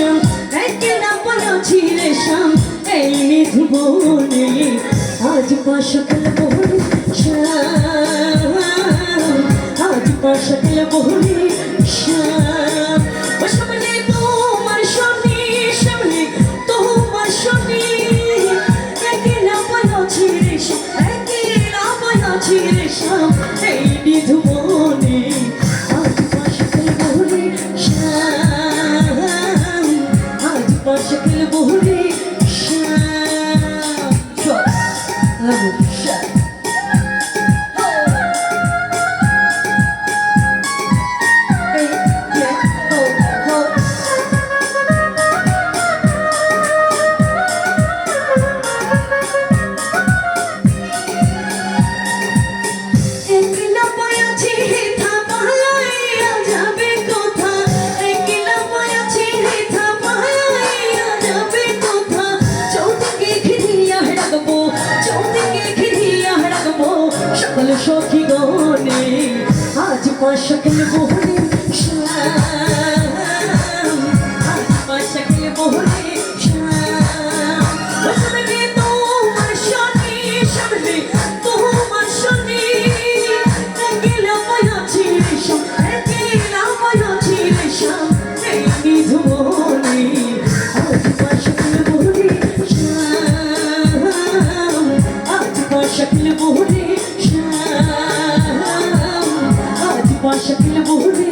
শ্যাম একেরা বলো ছিলে শ্যাম এই নিধুবনে আজ পাশকাল বহুল শ্যাম আজ পাশকাল বহুল শ্যাম সামনে তোমার সামনে সামনে তোমার সামনে একেরা বলো ছিলে শ্যাম একেরা বলো ছিলে শ্যাম এই নিধুবনে আজ পাশকল সকল সখী গনে আজ পাশকল মোহরে শ্যাম আজ পাশকল মোহরে শ্যাম পাশকল মোহরে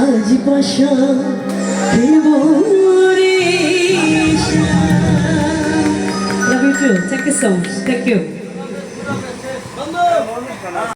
আজ মোহরে Love you too. Thank you so much. Thank you.